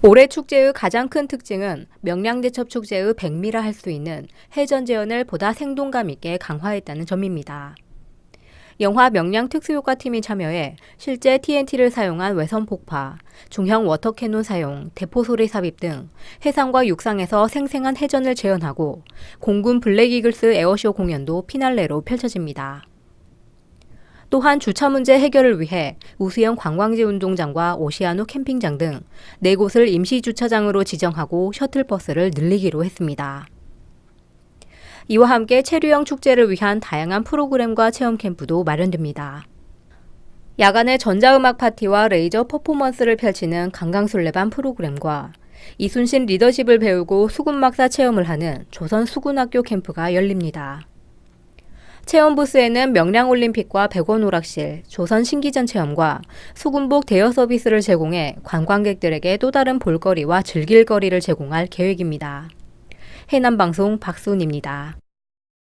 올해 축제의 가장 큰 특징은 명량대첩 축제의 백미라 할 수 있는 해전 재현을 보다 생동감 있게 강화했다는 점입니다. 영화 명량 특수효과 팀이 참여해 실제 TNT를 사용한 외선 폭파, 중형 워터 캐논 사용, 대포 소리 삽입 등 해상과 육상에서 생생한 해전을 재현하고 공군 블랙 이글스 에어쇼 공연도 피날레로 펼쳐집니다. 또한 주차 문제 해결을 위해 우수형 관광지 운동장과 오시아노 캠핑장 등 네 곳을 임시 주차장으로 지정하고 셔틀버스를 늘리기로 했습니다. 이와 함께 체류형 축제를 위한 다양한 프로그램과 체험 캠프도 마련됩니다. 야간에 전자음악 파티와 레이저 퍼포먼스를 펼치는 강강술래반 프로그램과 이순신 리더십을 배우고 수군 막사 체험을 하는 조선 수군학교 캠프가 열립니다. 체험 부스에는 명량올림픽과 백원 오락실, 조선 신기전 체험과 수군복 대여 서비스를 제공해 관광객들에게 또 다른 볼거리와 즐길거리를 제공할 계획입니다. 해남방송 박수은입니다.